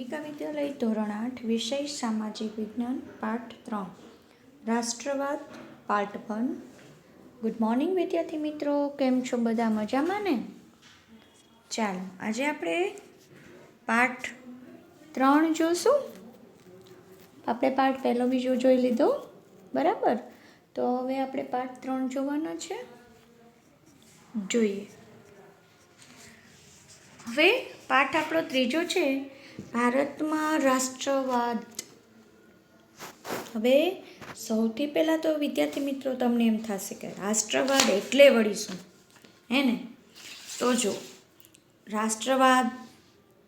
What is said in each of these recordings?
બાલિકા વિદ્યાલય ધોરણ આઠ વિષય સામાજિક વિજ્ઞાન, પાઠ ત્રણ. રાષ્ટ્રવાદ, પાર્ટ વન. ગુડ મોર્નિંગ વિદ્યાર્થી મિત્રો. કેમ છો? બધા મજામાં ને? ચાલો, આજે આપણે પાઠ ત્રણ જોશું. આપણે પાઠ પહેલો બીજો જોઈ લીધો. બરાબર? તો હવે આપણે પાઠ ત્રણ જોવાનો છે. જોઈએ. હવે પાઠ આપણો ત્રીજો છે. ભારતમાં રાષ્ટ્રવાદ. હવે સૌથી પહેલાં તો વિદ્યાર્થી મિત્રો તમને એમ થશે કે રાષ્ટ્રવાદ એટલે વળી શું? હે ને? તો જો, રાષ્ટ્રવાદ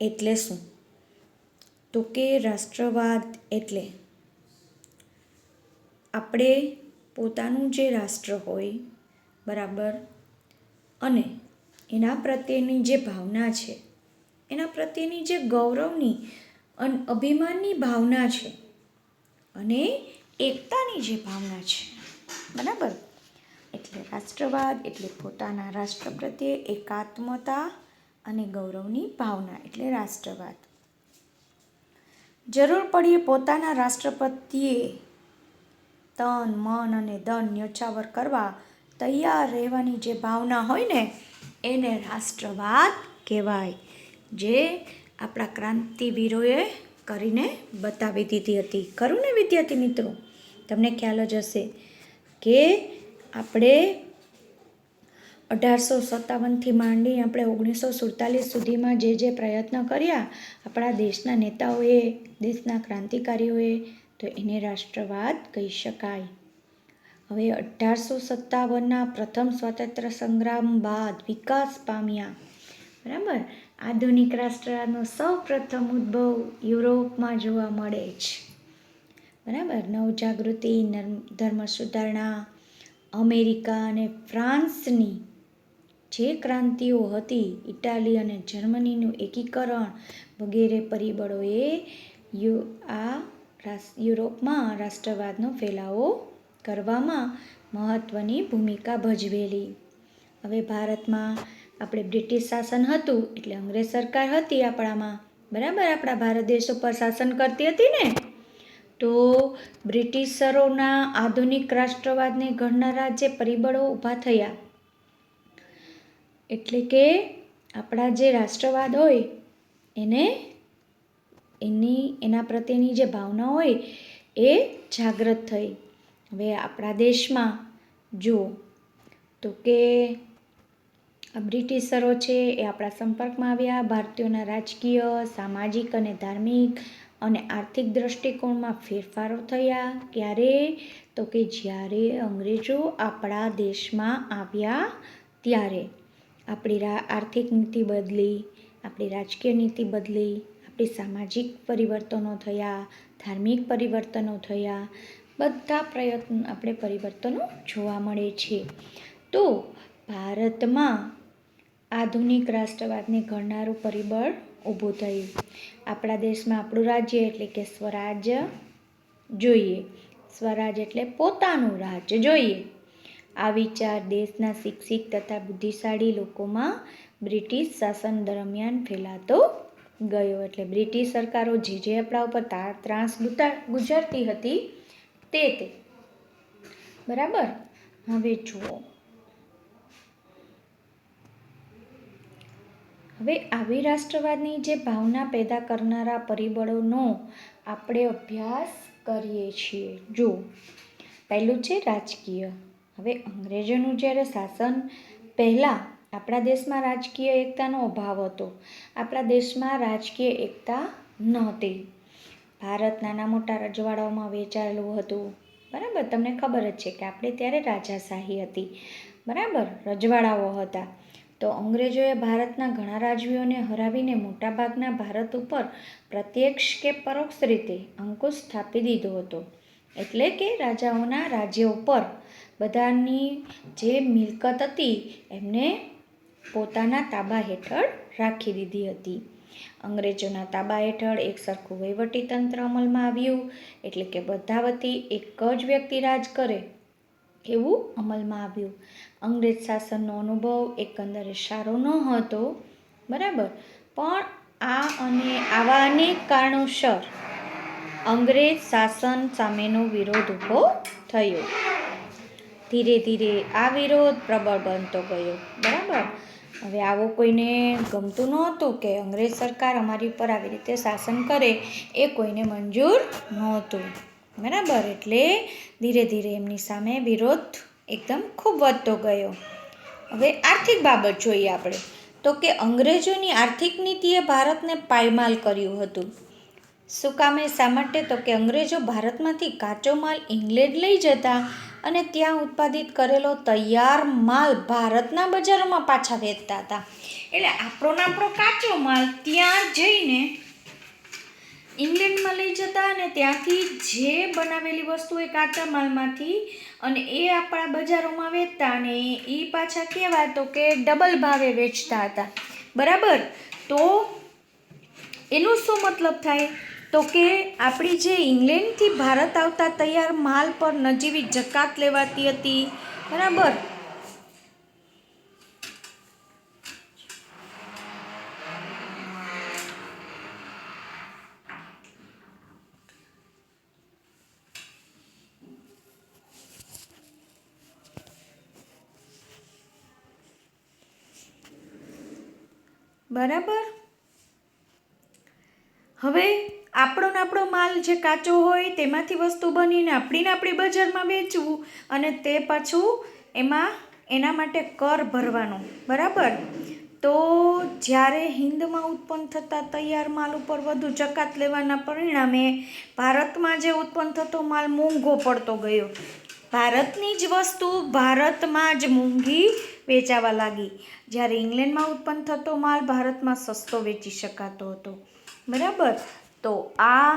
એટલે શું? તો કે રાષ્ટ્રવાદ એટલે આપણે પોતાનું જે રાષ્ટ્ર હોય, બરાબર? અને એના પ્રત્યેની જે ભાવના છે એના પ્રત્યેની જે ગૌરવની અને અભિમાનની ભાવના છે અને એકતાની જે ભાવના છે. બરાબર? એટલે રાષ્ટ્રવાદ એટલે પોતાના રાષ્ટ્ર પ્રત્યે એકાત્મતા અને ગૌરવની ભાવના એટલે રાષ્ટ્રવાદ. જરૂર પડીએ પોતાના રાષ્ટ્ર પ્રત્યે તન, મન અને ધન ન્યોછાવર કરવા, તૈયાર રહેવાની જે ભાવના હોય ને, એને રાષ્ટ્રવાદ કહેવાય. જે આપણા ક્રાંતિવીરોએ કરીને બતાવી દીધી હતી. ખરું ને વિદ્યાર્થી મિત્રો? તમને ખ્યાલ જ હશે કે આપણે અઢારસો સત્તાવનથી માંડી આપણે ઓગણીસો સુડતાલીસ સુધીમાં જે જે પ્રયત્ન કર્યા, આપણા દેશના નેતાઓએ, દેશના ક્રાંતિકારીઓએ, તો એને રાષ્ટ્રવાદ કહી શકાય. હવે અઢારસો સત્તાવનના પ્રથમ સ્વાતંત્ર્ય સંગ્રામ બાદ વિકાસ પામ્યા. બરાબર? આધુનિક રાષ્ટ્રનો સૌ પ્રથમ ઉદ્ભવ યુરોપમાં જોવા મળે છે. બરાબર? નવજાગૃતિ ધર્મ સુધારણા, અમેરિકા અને ફ્રાન્સની જે ક્રાંતિઓ હતી, ઇટાલી અને જર્મનીનું એકીકરણ વગેરે પરિબળોએ યુ, આ યુરોપમાં રાષ્ટ્રવાદનો ફેલાવો કરવામાં મહત્ત્વની ભૂમિકા ભજવેલી. હવે ભારતમાં આપણે બ્રિટિશ શાસન હતું, એટલે અંગ્રેજ સરકાર હતી આપણામાં. બરાબર? આપણા ભારત દેશ ઉપર શાસન કરતી હતી ને? તો બ્રિટિશરોના આધુનિક રાષ્ટ્રવાદને ઘડનારા જે પરિબળો ઊભા થયા. એટલે કે આપણા જે રાષ્ટ્રવાદ હોય, એને એની, એના પ્રત્યેની જે ભાવના હોય, એ જાગૃત થઈ. હવે આપણા દેશમાં જો તો કે બ્રિટિશરો છે એ આપણા સંપર્કમાં આવ્યા. ભારતીયોના રાજકીય, સામાજિક અને ધાર્મિક અને આર્થિક દ્રષ્ટિકોણમાં ફેરફારો થયા. ક્યારે? તો કે જ્યારે અંગ્રેજો આપણા દેશમાં આવ્યા ત્યારે. આપણી આર્થિક નીતિ બદલી, આપણી રાજકીય નીતિ બદલી, આપણી સામાજિક પરિવર્તનો થયા, ધાર્મિક પરિવર્તનો થયા. બધા પ્રયત્ન, આપણે પરિવર્તનો જોવા મળે છે. તો ભારતમાં આધુનિક રાષ્ટ્રવાદને ઘડનારું પરિબળ ઊભું થયું. આપણા દેશમાં આપણું રાજ્ય એટલે કે સ્વરાજ્ય જોઈએ. સ્વરાજ એટલે પોતાનું રાજ્ય જોઈએ. આ વિચાર દેશના શિક્ષિત તથા બુદ્ધિશાળી લોકોમાં બ્રિટિશ શાસન દરમિયાન ફેલાતો ગયો. એટલે બ્રિટિશ સરકારો જે જે આપણા ઉપર ત્રાસ ગુજારતી હતી તે તે. બરાબર? હવે જુઓ. હવે આવી રાષ્ટ્રવાદની જે ભાવના પેદા કરનારા પરિબળોનો આપણે અભ્યાસ કરીએ છીએ. જો, પહેલું છે રાજકીય. હવે અંગ્રેજોનું જ્યારે શાસન પહેલાં આપણા દેશમાં રાજકીય એકતાનો અભાવ હતો. આપણા દેશમાં રાજકીય એકતા નહોતી. ભારત નાના મોટા રજવાડાઓમાં વેચાયેલું હતું. બરાબર? તમને ખબર જ છે કે આપણે ત્યારે રાજાશાહી હતી. બરાબર? રજવાડાઓ હતા. તો અંગ્રેજોએ ભારતના ઘણા રાજવીઓને હરાવીને મોટાભાગના ભારત ઉપર પ્રત્યક્ષ કે પરોક્ષ રીતે અંકુશ સ્થાપી દીધો હતો. એટલે કે રાજાઓના રાજ્ય ઉપર બધાની જે મિલકત હતી, એમને પોતાના તાબા હેઠળ રાખી દીધી હતી. અંગ્રેજોના તાબા હેઠળ એક સરખું વહીવટીતંત્ર અમલમાં આવ્યું, એટલે કે બધા વતી એક જ વ્યક્તિ રાજ કરે. એવું અમલમાં આવ્યું. અંગ્રેજ શાસનનો અનુભવ એકંદરે સારો ન હતો, બરાબર? પણ આ અને આવા અનેક કારણોસર અંગ્રેજ શાસન સામેનો વિરોધ ઊભો થયો. ધીરે ધીરે આ વિરોધ પ્રબળ બનતો ગયો, બરાબર? હવે આવો કોઈને ગમતું નહોતું કે અંગ્રેજ સરકાર અમારી ઉપર આવી રીતે શાસન કરે એ કોઈને મંજૂર નહોતું. બરાબર? એટલે ધીરે ધીરે એમની સામે વિરોધ એકદમ ખૂબ વધતો ગયો. હવે આર્થિક બાબત જોઈએ આપણે. તો કે અંગ્રેજોની આર્થિક નીતિએ ભારતને પાયમાલ કર્યું હતું. શું કામે શા માટે? તો કે અંગ્રેજો ભારતમાંથી કાચો માલ ઇંગ્લેન્ડ લઈ જતા અને ત્યાં ઉત્પાદિત કરેલો તૈયાર માલ ભારતના બજારોમાં પાછા વેચતા હતા. એટલે આપણો ને આપણો કાચો માલ ત્યાં જઈને ઇંગ્લેન્ડમાં લઈ જતા અને ત્યાંથી જે બનાવેલી વસ્તુ એ કાચા માલમાંથી અને એ આપણા બજારોમાં વેચતા અને એ પાછા કહેવાય તો કે ડબલ ભાવે વેચતા હતા. બરાબર? તો એનું શું મતલબ થાય? તો કે આપણી જે ઇંગ્લેન્ડથી ભારત આવતા તૈયાર માલ પર નજીવી જકાત લેવાતી હતી. બરાબર? બરાબર? હવે આપણો ને આપણો માલ જે કાચો હોય તેમાંથી વસ્તુ બનીને આપણીને આપણી બજારમાં વેચવું અને તે પાછું એમાં એના માટે કર ભરવાનો, બરાબર? તો જ્યારે હિન્દમાં ઉત્પન્ન થતા તૈયાર માલ ઉપર વધુ જકાત લેવાના પરિણામે ભારતમાં જે ઉત્પન્ન થતો માલ મોંઘો પડતો ગયો. ભારતની જ વસ્તુ ભારતમાં જ મોંઘી વેચાવા લાગી. જ્યારે ઇંગ્લેન્ડમાં ઉત્પન્ન થતો માલ ભારતમાં સસ્તો વેચી શકાતો હતો. બરાબર? તો આ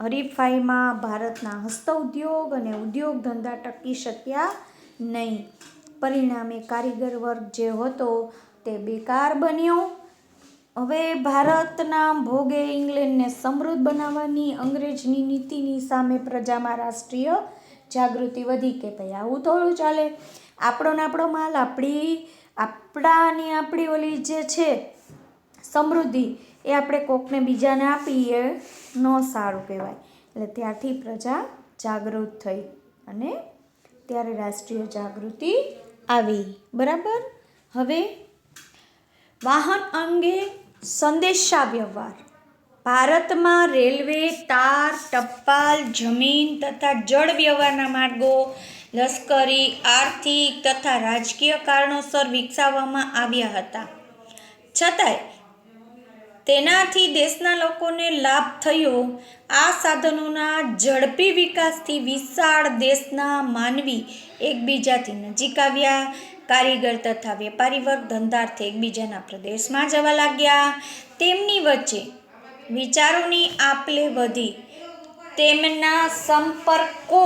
હરીફાઈમાં ભારતના હસ્ત ઉદ્યોગ અને ઉદ્યોગ ધંધા ટકી શક્યા નહીં. પરિણામે કારીગર વર્ગ જે હતો તે બેકાર બન્યો. હવે ભારતના ભોગે ઇંગ્લેન્ડને સમૃદ્ધ બનાવવાની અંગ્રેજની નીતિની સામે પ્રજામાં રાષ્ટ્રીય જાગૃતિ વધી કે ભાઈ આવું થોડું ચાલે. આપણો ને આપણો માલ, આપણી, આપણાની આપણી ઓલી જે છે સમૃદ્ધિ, એ આપણે કોકને બીજાને આપીએ, ન સારું કહેવાય. એટલે ત્યારથી પ્રજા જાગૃત થઈ અને ત્યારે રાષ્ટ્રીય જાગૃતિ આવી. બરાબર? હવે વાહન અંગે સંદેશા વ્યવહાર ભારતમાં રેલવે, તાર, ટપાલ, જમીન તથા જળ વ્યવહારના માર્ગો, લશ્કરી, આર્થિક તથા રાજકીય કારણોસર વિકસાવવામાં આવ્યા હતા. છતાંય તેનાથી દેશના લોકોને લાભ થયો. આ સાધનોના ઝડપી વિકાસથી વિશાળ દેશના માનવી એકબીજાથી નજીક આવ્યા. કારીગર તથા વેપારી વર્ગ ધંધાર્થે એકબીજાના પ્રદેશમાં જવા લાગ્યા. તેમની વચ્ચે વિચારોની આપલે વધી. તેમના સંપર્કો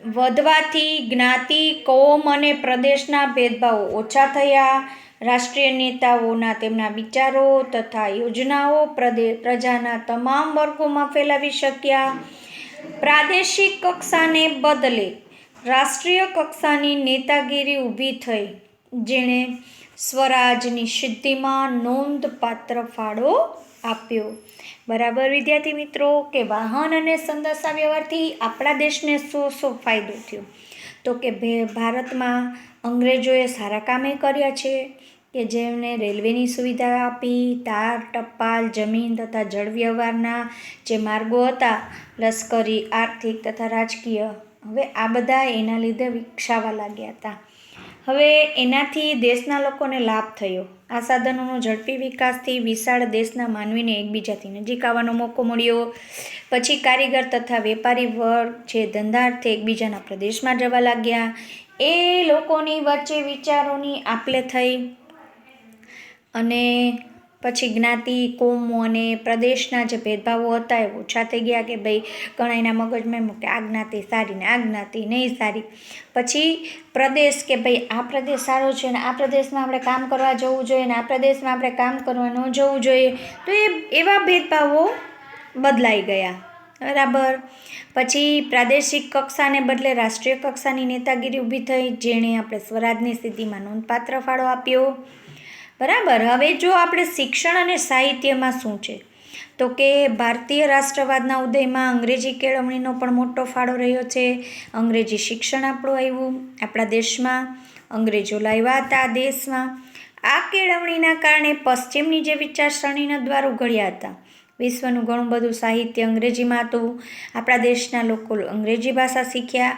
વધવાથી જ્ઞાતિ, કોમ અને પ્રદેશના ભેદભાવો ઓછા થયા. રાષ્ટ્રીય નેતાઓના તેમના વિચારો તથા યોજનાઓ પ્રજાના તમામ વર્ગોમાં ફેલાવી શક્યા. પ્રાદેશિક કક્ષાને બદલે રાષ્ટ્રીય કક્ષાની નેતાગીરી ઊભી થઈ, જેણે સ્વરાજની સિદ્ધિમાં નોંધપાત્ર ફાળો આપ્યો. બરાબર, વિદ્યાર્થી મિત્રો, કે વાહન અને સંદેશા વ્યવહારથી આપણા દેશને શું શું ફાયદો થયો? તો કે ભે, ભારતમાં અંગ્રેજોએ સારા કામે કર્યા છે, કે જેમને રેલવેની સુવિધા આપી, તાર, ટપાલ, જમીન તથા જળ વ્યવહારના જે માર્ગો હતા, લશ્કરી, આર્થિક તથા રાજકીય, હવે આ બધા એના લીધે વિકસાવા લાગ્યા હતા. હવે એનાથી દેશના લોકોને લાભ થયો. આ સાધનોનો ઝડપી વિકાસથી વિશાળ દેશના માનવીને એકબીજાથી નજીક આવવાનો મોકો મળ્યો. પછી કારીગર તથા વેપારી વર્ગ જે ધંધાર્થે એકબીજાના પ્રદેશમાં જવા લાગ્યા. એ લોકોની વચ્ચે વિચારોની આપલે થઈ. અને પછી જ્ઞાતિ, કોમ અને પ્રદેશના જે ભેદભાવો હતા એ ઓછા થઈ ગયા કે ભાઈ ઘણા એના મગજમાં એમ કે આ જ્ઞાતિ સારી ને આ જ્ઞાતિ નહીં સારી. પછી પ્રદેશ કે ભાઈ આ પ્રદેશ સારો છે ને આ પ્રદેશમાં આપણે કામ કરવા જવું જોઈએ ને આ પ્રદેશમાં આપણે કામ કરવા ન જવું જોઈએ, તો એ એવા ભેદભાવો બદલાઈ ગયા. બરાબર? પછી પ્રાદેશિક કક્ષાને બદલે રાષ્ટ્રીય કક્ષાની નેતાગીરી ઊભી થઈ, જેણે આપણે સ્વરાજની સ્થિતિમાં નોંધપાત્ર ફાળો આપ્યો. બરાબર? હવે જો આપણે શિક્ષણ અને સાહિત્યમાં શું છે? તો કે ભારતીય રાષ્ટ્રવાદના ઉદયમાં અંગ્રેજી કેળવણીનો પણ મોટો ફાળો રહ્યો છે. અંગ્રેજી શિક્ષણ આપણું આવ્યું, આપણા દેશમાં. અંગ્રેજો લાવ્યા હતા આ દેશમાં. આ કેળવણીના કારણે પશ્ચિમની જે વિચારસરણીના દ્વાર ઉઘડ્યા હતા, વિશ્વનું ઘણું બધું સાહિત્ય અંગ્રેજીમાં હતું. આપણા દેશના લોકો અંગ્રેજી ભાષા શીખ્યા.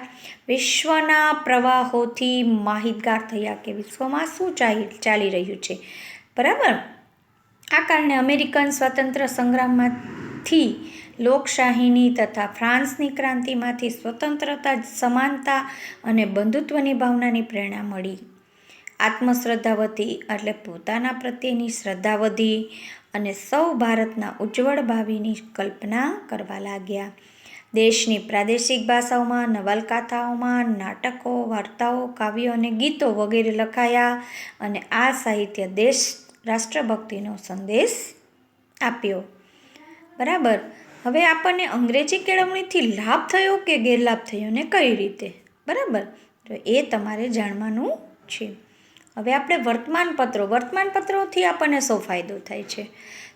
વિશ્વના પ્રવાહોથી માહિતગાર થયા કે વિશ્વમાં શું ચાલી રહ્યું છે? બરાબર? આ કારણે અમેરિકન સ્વતંત્ર સંગ્રામમાંથી લોકશાહીની તથા ફ્રાન્સની ક્રાંતિમાંથી સ્વતંત્રતા, સમાનતા અને બંધુત્વની ભાવનાની પ્રેરણા મળી. આત્મશ્રદ્ધા વધી એટલે પોતાના પ્રત્યેની શ્રદ્ધા વધી અને સૌ ભારતના ઉજ્જવળ ભાવિની કલ્પના કરવા લાગ્યા. દેશની પ્રાદેશિક ભાષાઓમાં, નવલકથાઓમાં, નાટકો, વાર્તાઓ, કાવ્યો અને ગીતો વગેરે લખાયા અને આ સાહિત્ય દેશ રાષ્ટ્રભક્તિનો સંદેશ આપ્યો. બરાબર? હવે આપણને અંગ્રેજી કેળવણીથી લાભ થયો કે ગેરલાભ થયો ને કઈ રીતે? બરાબર? તો એ તમારે જાણવાનું છે. હવે આપણે વર્તમાનપત્રો, વર્તમાનપત્રોથી આપણને શું ફાયદો થાય છે.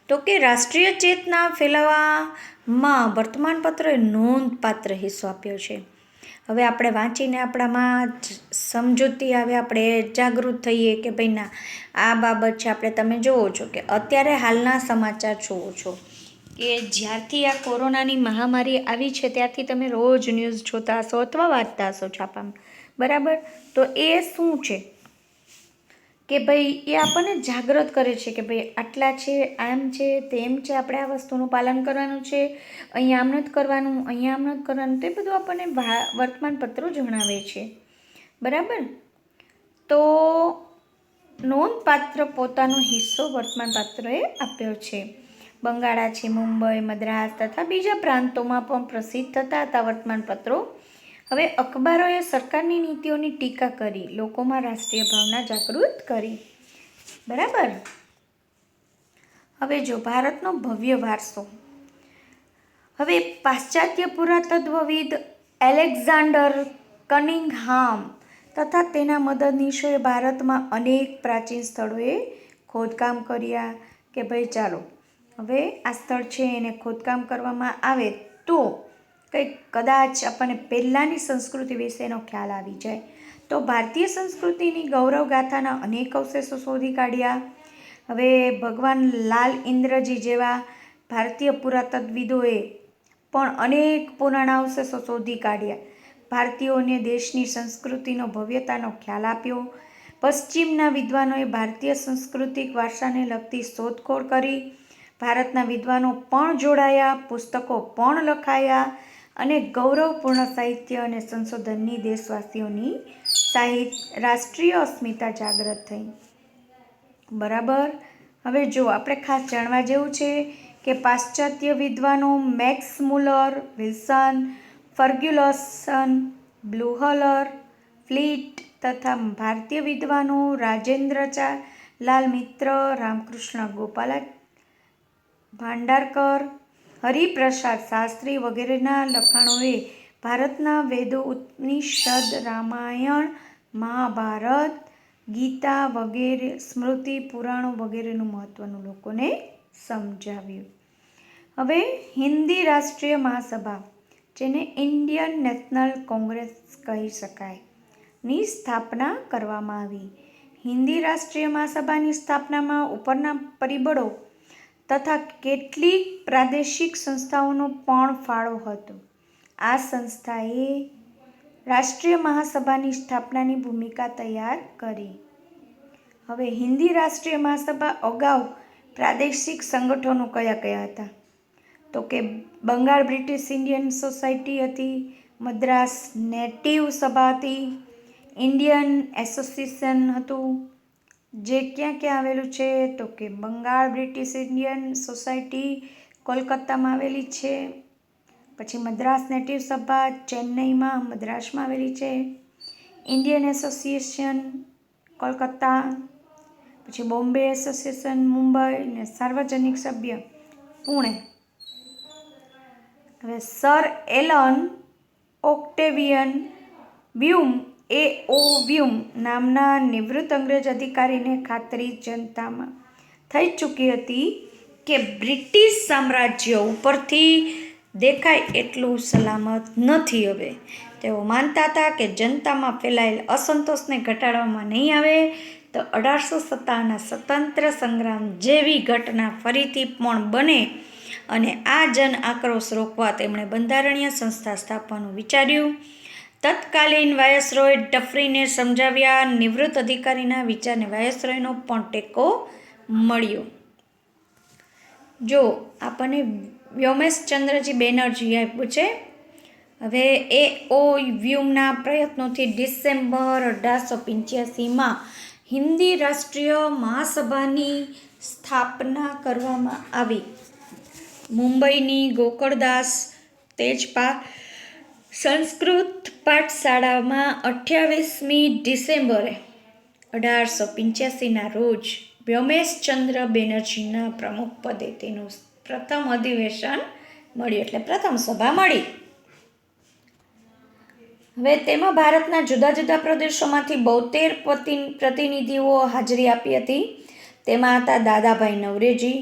તો કે રાષ્ટ્રીય ચેતના ફેલાવવામાં વર્તમાનપત્રોએ નોંધપાત્ર હિસ્સો આપ્યો છે. હવે આપણે વાંચીને આપણામાં સમજૂતી આવે, આપણે જાગૃત થઈએ કે ભાઈ ના, આ બાબત છે. આપણે તમે જુઓ છો કે અત્યારે હાલના સમાચાર જોવો છો કે જ્યારથી આ કોરોનાની મહામારી આવી છે, ત્યારથી તમે રોજ ન્યૂઝ જોતા હશો અથવા વાંચતા હશો છાપામાં. બરાબર? તો એ શું છે? કે ભાઈ એ આપણને જાગૃત કરે છે કે ભાઈ આટલા છે, આમ છે, તેમ છે આપણે આ વસ્તુનું પાલન કરવાનું છે, અહીંયા આમ નથી કરવાનું, અહીંયા આમ નથી કરવાનું, તે બધું આપણને વર્તમાનપત્રો જણાવે છે. બરાબર? તો નોંધપાત્ર પોતાનો હિસ્સો વર્તમાનપત્રોએ આપ્યો છે. બંગાળા છે, મુંબઈ, મદ્રાસ તથા બીજા પ્રાંતોમાં પણ પ્રસિદ્ધ થતા હતા વર્તમાનપત્રો. હવે અખબારોએ સરકારની નીતિઓની ટીકા કરી, લોકોમાં રાષ્ટ્રીય ભાવના જાગૃત કરી. બરાબર? હવે જો ભારતનો ભવ્ય વારસો. હવે પાશ્ચાત્ય પુરાતત્વવિદ એલેક્ઝાન્ડર કનિંગહામ તથા તેના મદદનીશોએ ભારતમાં અનેક પ્રાચીન સ્થળોએ ખોદકામ કર્યા કે ભાઈ ચાલો, હવે આ સ્થળ છે એને ખોદકામ કરવામાં આવે તો કંઈક કદાચ આપણને પહેલાંની સંસ્કૃતિ વિશેનો ખ્યાલ આવી જાય. તો ભારતીય સંસ્કૃતિની ગૌરવગાથાના અનેક અવશેષો શોધી કાઢ્યા. હવે ભગવાન લાલ ઇન્દ્રજી જેવા ભારતીય પુરાતત્વવિદોએ પણ અનેક પુરાણા અવશેષો શોધી કાઢ્યા. ભારતીયોને દેશની સંસ્કૃતિનો ભવ્યતાનો ખ્યાલ આપ્યો. પશ્ચિમના વિદ્વાનોએ ભારતીય સાંસ્કૃતિક વારસાને લગતી શોધખોળ કરી. ભારતના વિદ્વાનો પણ જોડાયા, પુસ્તકો પણ લખાયા. અને ગૌરવપૂર્ણ સાહિત્ય અને સંશોધનની દેશવાસીઓની સાહિત્ય રાષ્ટ્રીય અસ્મિતા જાગૃત થઈ. બરાબર? હવે જો આપણે ખાસ જાણવા જેવું છે કે પાશ્ચાત્ય વિદ્વાનો Max Muller, Wilson, Fergusson, Buhler, Fleet તથા ભારતીય વિદ્વાનો રાજેન્દ્ર ચા, લાલ મિત્ર, રામકૃષ્ણ ગોપાલા ભાંડારકર હરિપ્રસાદ શાસ્ત્રી વગેરેના લખાણોએ ભારતના વેદો ઉપનિષદ રામાયણ, મહાભારત, ગીતા વગેરે, સ્મૃતિ, પુરાણો વગેરેનું મહત્ત્વનું લોકોને સમજાવ્યું. હવે હિન્દી રાષ્ટ્રીય મહાસભા, જેને ઇન્ડિયન નેશનલ કોંગ્રેસ કહી શકાય, ની સ્થાપના કરવામાં આવી. હિન્દી રાષ્ટ્રીય મહાસભાની સ્થાપનામાં ઉપરના પરિબળો તથા કેટલીક પ્રાદેશિક સંસ્થાઓનો પણ ફાળો હતો. આ સંસ્થાએ રાષ્ટ્રીય મહાસભાની સ્થાપનાની ભૂમિકા તૈયાર કરી. હવે હિન્દી રાષ્ટ્રીય મહાસભા અગાઉ પ્રાદેશિક સંગઠનો કયા કયા હતા? તો કે બંગાળ બ્રિટિશ ઇન્ડિયન સોસાયટી હતી, મદ્રાસ નેટિવ સભા હતી, ઇન્ડિયન એસોસિએશન હતું જે ક્યાં ક્યાં આવેલું છે? તો કે બંગાળ, બ્રિટિશ ઇન્ડિયન સોસાયટી કોલકાતામાં આવેલી છે. પછી મદ્રાસ નેટિવ સભા ચેન્નઈમાં, મદ્રાસમાં આવેલી છે. Indian association Kolkata. પછી બોમ્બે એસોસિએશન, મુંબઈ ને સાર્વજનિક સભ્ય પુણે. હવે સર એલન ઓક્ટેવિયન વ્યુમ એ ઓવ્યુમ નામના નિવૃત્ત અંગ્રેજ અધિકારીને ખાતરી જનતામાં થઈ ચૂકી હતી કે બ્રિટિશ સામ્રાજ્ય ઉપરથી દેખાય એટલું સલામત નથી હવે. તેઓ માનતા હતા કે જનતામાં ફેલાયેલ અસંતોષને ઘટાડવામાં નહીં આવે તો અઢારસો સત્તાના સ્વતંત્ર સંગ્રામ જેવી ઘટના ફરીથી પણ બને અને આ જન આક્રોશ રોકવા તેમણે બંધારણીય સંસ્થા સ્થાપવાનું વિચાર્યું. તત્કાલીન વાયસરોય ડફરીને સમજાવ્યા. નિવૃત્ત અધિકારીના વિચારને વાયસરોયનો પણ ટેકો મળ્યો. જો, આપણને વ્યોમેશચંદ્રજી બેનર્જી આપ્યું છે. હવે એ ઓ વ્યુમના પ્રયત્નોથી ડિસેમ્બર અઢારસો પંચ્યાસીમાં હિન્દી રાષ્ટ્રીય મહાસભાની સ્થાપના કરવામાં આવી. મુંબઈની ગોકળદાસ તેજપા સંસ્કૃત પાઠશાળામાં અઠ્યાવીસમી ડિસેમ્બરે અઢારસો પંચ્યાસીના રોજ વ્યોમેશચંદ્ર બેનર્જીના પ્રમુખ પદે તેનું પ્રથમ અધિવેશન મળ્યું, એટલે પ્રથમ સભા મળી. હવે તેમાં ભારતના જુદા જુદા પ્રદેશોમાંથી બોતેર પ્રતિનિધિઓ હાજરી આપી હતી. તેમાં હતા દાદાભાઈ નવરેજી,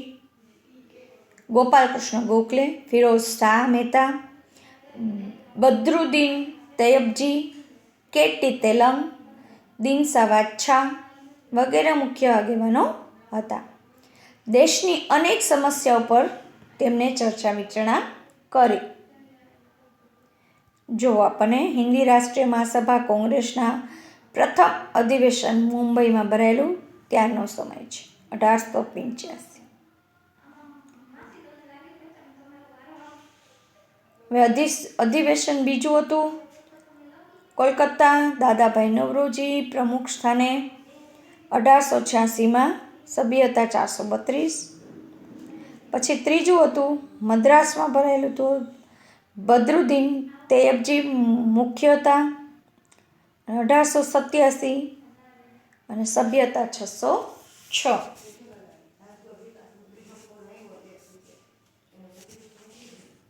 ગોપાલકૃષ્ણ ગોખલે, ફિરોઝ શાહ મહેતા બદરુદ્દીન તૈયબજી, કેટી તેલંગ દિનસા વાચ્છા વગેરે મુખ્ય આગેવાનો હતા. દેશની અનેક સમસ્યાઓ પર તેમણે ચર્ચા વિચારણા કરી. જો આપણને હિન્દી રાષ્ટ્રીય મહાસભા કોંગ્રેસના પ્રથમ અધિવેશન મુંબઈમાં ભરાયેલું, ત્યારનો સમય છે. અઢારસો પંચ્યાસી હવે અધિ અધિવેશન બીજું હતું. કોલકાતા, દાદાભાઈ નવરોજી પ્રમુખ સ્થાને અઢારસો છ્યાસીમાં સભ્યતા ચારસો બત્રીસ. પછી ત્રીજું હતું મદ્રાસમાં ભરાયેલું હતું બદરુદ્દીન તૈયબજી મુખ્ય હતા. અઢારસો સત્યાસી અને સભ્યતા છસો છ.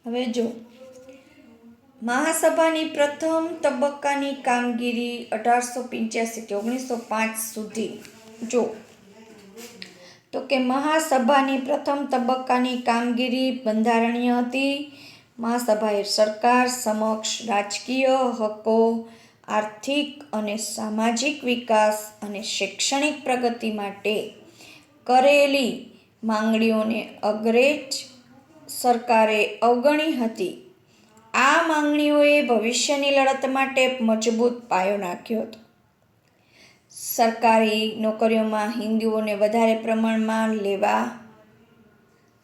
હવે જો મહાસભાની પ્રથમ તબક્કાની કામગીરી અઢારસો પંચ્યાસીથી ઓગણીસો પાંચ સુધી. જો, તો કે મહાસભાની પ્રથમ તબક્કાની કામગીરી બંધારણીય હતી. મહાસભાએ સરકાર સમક્ષ રાજકીય હકો, આર્થિક અને સામાજિક વિકાસ અને શૈક્ષણિક પ્રગતિ માટે કરેલી માંગણીઓને અગ્રેજ સરકારે અવગણી હતી. આ માંગણીઓએ ભવિષ્યની લડત માટે મજબૂત પાયો નાખ્યો હતો. સરકારી નોકરીઓમાં હિન્દુઓને વધારે પ્રમાણમાં લેવા,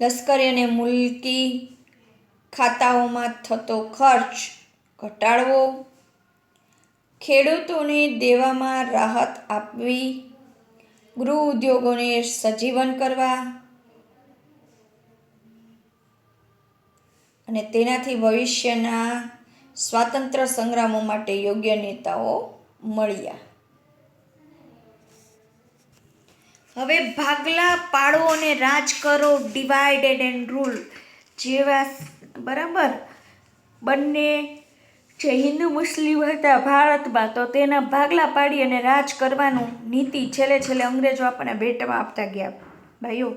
લશ્કરી અને મુલકી ખાતાઓમાં થતો ખર્ચ ઘટાડવો, ખેડૂતોને દેવામાં રાહત આપવી, ગૃહ ઉદ્યોગોને સજીવન કરવા અને તેનાથી ભવિષ્યના સ્વાતંત્ર્ય સંગ્રામો માટે યોગ્ય નેતાઓ મળ્યા. હવે ભાગલા પાડો અને રાજ કરો ડિવાઇડેડ એન્ડ રૂલ જેવા બરાબર? બંને જે હિન્દુ મુસ્લિમ હતા ભારતમાં, તો તેના ભાગલા પાડી અને રાજ કરવાનું નીતિ છેલ્લે છેલ્લે અંગ્રેજો આપણને ભેટમાં આપતા ગયા. ભાઈઓ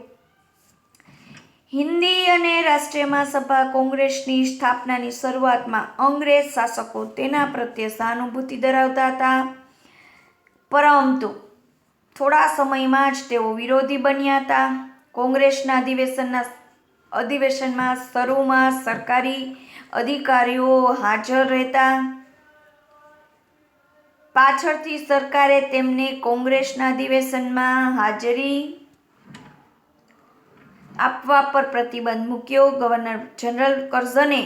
હિન્દી અને રાષ્ટ્રીય મહાસભા કોંગ્રેસની સ્થાપનાની શરૂઆતમાં અંગ્રેજ શાસકો તેના પ્રત્યે સહાનુભૂતિ ધરાવતા હતા. પરંતુ થોડા સમયમાં જ તેઓ વિરોધી બન્યા હતા. કોંગ્રેસના અધિવેશનના અધિવેશનમાં શરૂમાં સરકારી અધિકારીઓ હાજર રહેતા. પાછળથી સરકારે તેમને કોંગ્રેસના અધિવેશનમાં હાજરી આપવા પર પ્રતિબંધ મૂક્યો. ગવર્નર જનરલ કર્ઝને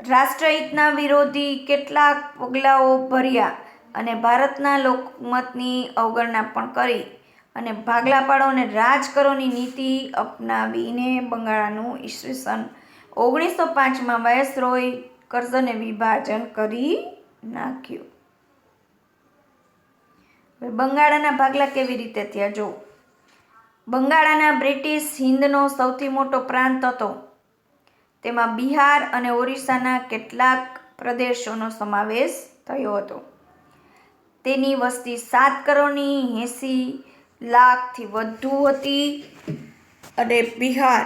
રાષ્ટ્રહિતના વિરોધી કેટલાક પગલાઓ ભર્યા અને ભારતના લોકમતની અવગણના પણ કરી અને ભાગલા પાડો અને રાજ કરોની નીતિ અપનાવીને બંગાળાનું ઈસવીસન ઓગણીસો પાંચમાં વાયસરોય કર્ઝને વિભાજન કરી નાખ્યું. બંગાળાના ભાગલા કેવી રીતે થયા? જો બંગાળાના બ્રિટિશ હિંદનો સૌથી મોટો પ્રાંત હતો. તેમાં બિહાર અને ઓરિસ્સાના કેટલાક પ્રદેશોનો સમાવેશ થયો હતો. તેની વસ્તી સાત કરોડની એંસી લાખથી વધુ હતી અને બિહાર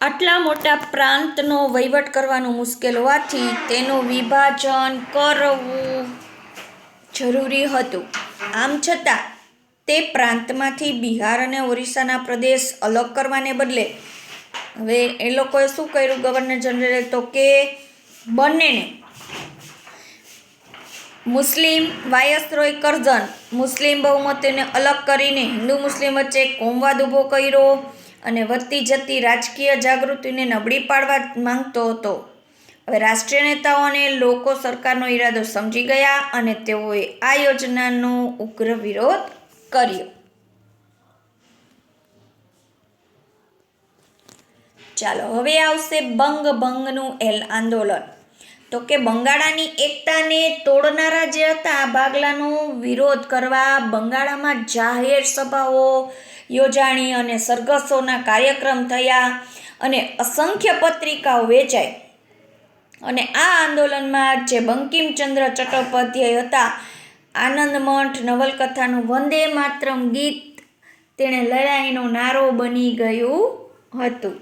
આટલા મોટા પ્રાંતનો વહીવટ કરવાનું મુશ્કેલ હોવાથી તેનું વિભાજન કરવું જરૂરી હતું. આમ છતાં તે પ્રાંતમાંથી બિહાર અને ઓરિસ્સાના પ્રદેશ અલગ કરવાને બદલે, હવે એ લોકોએ શું કર્યું ગવર્નર જનરલે તો કે બંનેને મુસ્લિમ વાયસરોય કરજન મુસ્લિમ બહુમતીને અલગ કરીને હિન્દુ મુસ્લિમ વચ્ચે કોમવાદ ઊભો કર્યો અને વધતી જતી રાજકીય જાગૃતિને નબળી પાડવા માંગતો હતો. હવે રાષ્ટ્રીય નેતાઓ અને લોકો સરકારનો ઈરાદો સમજી ગયા અને તેઓએ આ યોજનાનો ઉગ્ર વિરોધ કર્યો. ચાલો, હવે આવશે બંગ ભંગનું એલ આંદોલન. તો કે બંગાળાની એકતાને તોડનારા જે હતા ભાગલાનો વિરોધ કરવા બંગાળામાં જાહેર સભાઓ યોજાણી અને સરઘસોના કાર્યક્રમ થયા અને અસંખ્ય પત્રિકાઓ વેચાઈ. અને આ આંદોલનમાં જે બંકિમચંદ્ર ચટ્ટોપાધ્યાય હતા આનંદ મઠ નવલકથાનું વંદે માતરમ ગીત તેણે લડાઈનો નારો બની ગયું હતું.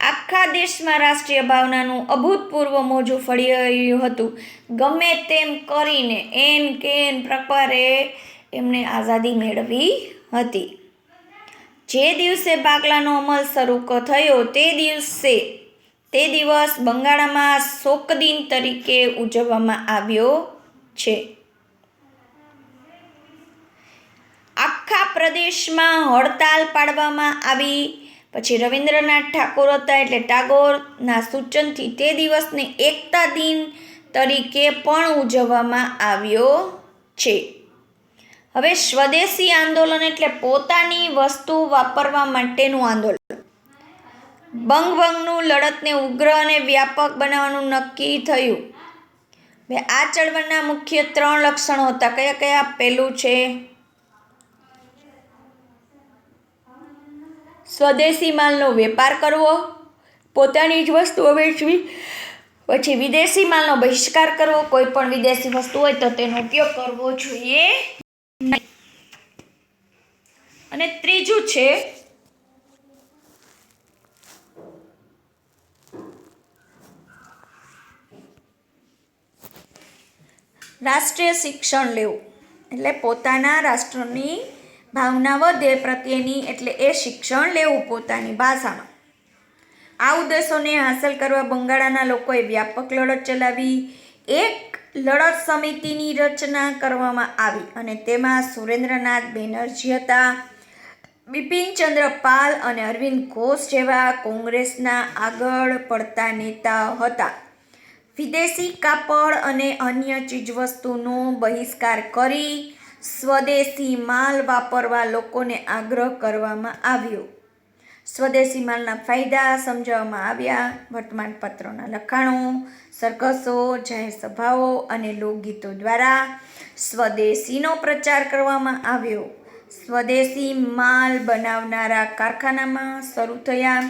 આખા દેશમાં રાષ્ટ્રીય ભાવનાનું અભૂતપૂર્વ મોજું ફળી રહ્યું હતું. ગમે તેમ કરીને એન કેન પ્રકારે એમને આઝાદી મેળવી હતી. જે દિવસે બાગલાનો અમલ શરૂ થયો તે દિવસે તે દિવસ બંગાળમાં શોક દિન તરીકે ઉજવવામાં આવ્યો છે. આખા પ્રદેશમાં હડતાલ પાડવામાં આવી. પછી રવિન્દ્રનાથ ઠાકોર હતા એટલે ટાગોરના સૂચનથી તે દિવસને એકતા દિન તરીકે પણ ઉજવવામાં આવ્યો છે. હવે સ્વદેશી આંદોલન એટલે પોતાની વસ્તુ વાપરવા માટેનું આંદોલન. બંગભંગનું લડતને ઉગ્ર અને વ્યાપક બનાવવાનું નક્કી થયું. આ ચળવળના મુખ્ય ત્રણ લક્ષણો હતા. કયા કયા? પહેલું છે સ્વદેશી માલનો વેપાર કરવો, પોતાની જ વસ્તુઓ વેચવી, પછી વિદેશી માલનો બહિષ્કાર કરવો, કોઈ પણ વિદેશી વસ્તુ હોય તો તેનો ઉપયોગ કરવો જોઈએ અને ત્રીજું છે, રાષ્ટ્રીય શિક્ષણ લેવું. એટલે પોતાના રાષ્ટ્રની ભાવના વધે પ્રત્યેની એટલે એ શિક્ષણ લેવું પોતાની ભાષામાં. આ ઉદ્દેશોને હાંસલ કરવા બંગાળાના લોકોએ વ્યાપક લડત ચલાવી, એક લડત સમિતિની રચના કરવામાં આવી અને તેમાં સુરેન્દ્રનાથ બેનર્જી હતા બિપિનચંદ્ર પાલ અને અરવિંદ ઘોષ જેવા કોંગ્રેસના આગળ પડતા નેતા હતા. વિદેશી કાપડ અને અન્ય ચીજવસ્તુનો બહિષ્કાર કરી સ્વદેશી માલ વાપરવા લોકોને આગ્રહ કરવામાં આવ્યો. સ્વદેશી માલના ફાયદા સમજાવવામાં આવ્યા. વર્તમાનપત્રોના લખાણો સરકસો જાહેર સભાઓ અને લોકગીતો દ્વારા સ્વદેશીનો પ્રચાર કરવામાં આવ્યો. સ્વદેશી માલ બનાવનારા કારખાનામાં શરૂ થયા.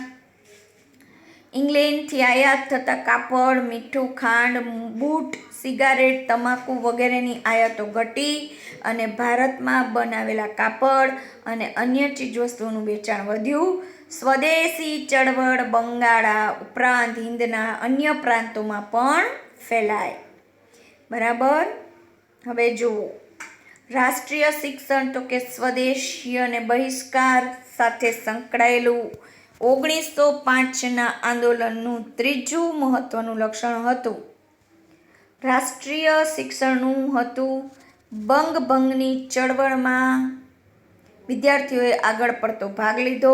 ઇંગ્લેન્ડથી આયાત થતા કાપડ, મીઠું, ખાંડ, બૂટ સિગારેટ, તમાકુ વગેરેની આયાતો ઘટી અને ભારતમાં બનાવેલા કાપડ અને અન્ય ચીજવસ્તુઓનું વેચાણ વધ્યું. સ્વદેશી ચળવળ બંગાળા ઉપરાંત હિંદના અન્ય પ્રાંતોમાં પણ ફેલાય. બરાબર? હવે જુઓ. રાષ્ટ્રીય શિક્ષણ તો કે સ્વદેશી અને બહિષ્કાર સાથે સંકળાયેલું. ઓગણીસો પાંચના આંદોલનનું ત્રીજું મહત્વનું લક્ષણ હતું. રાષ્ટ્રીય શિક્ષણનું હતું. બંગ ભંગની ચળવળમાં વિદ્યાર્થીઓએ આગળ પડતો ભાગ લીધો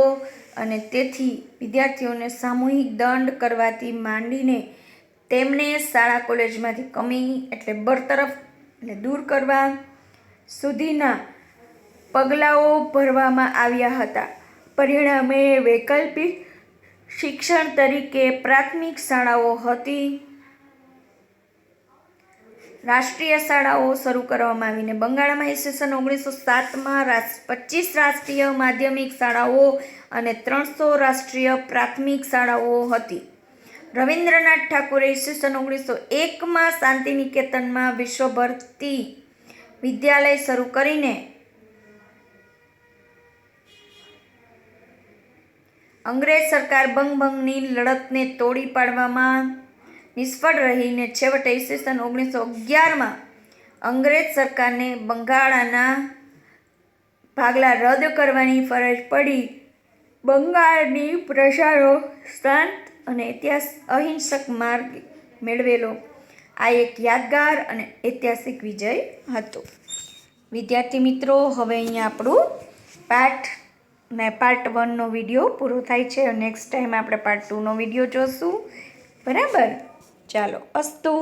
અને તેથી વિદ્યાર્થીઓને સામૂહિક દંડ કરવાથી માંડીને તેમને શાળા કોલેજમાંથી કમી એટલે બરતરફ એટલે દૂર કરવા સુધીના પગલાઓ ભરવામાં આવ્યા હતા. પરિણામે વૈકલ્પિક શિક્ષણ તરીકે પ્રાથમિક શાળાઓ હતી. રાષ્ટ્રીય શાળાઓ શરૂ કરવામાં આવીને બંગાળમાં ઈસવીસન ઓગણીસો સાતમાં રાસ પચીસ રાષ્ટ્રીય માધ્યમિક શાળાઓ અને ત્રણસો રાષ્ટ્રીય પ્રાથમિક શાળાઓ હતી. રવિન્દ્રનાથ ઠાકુરે ઈસવીસન ઓગણીસો એકમાં શાંતિનિકેતનમાં વિશ્વભરતી વિદ્યાલય શરૂ કરીને અંગ્રેજ સરકાર બંગભંગની લડતને તોડી પાડવામાં નિષ્ફળ રહીને છેવટે ઈસવીસન ઓગણીસો અગિયારમાં અંગ્રેજ સરકારને બંગાળાના ભાગલા રદ કરવાની ફરજ પડી. બંગાળની પ્રજાનો શાંત અને ઇતિહાસ અહિંસક માર્ગ મેળવેલો. આ એક યાદગાર અને ઐતિહાસિક વિજય હતો. વિદ્યાર્થી મિત્રો, હવે અહીંયા આપણું પાઠ ને પાર્ટ વનનો વીડિયો પૂરો થાય છે. નેક્સ્ટ ટાઈમ આપણે પાર્ટ ટુનો વીડિયો જોશું. બરાબર? ચાલો અસ્તુ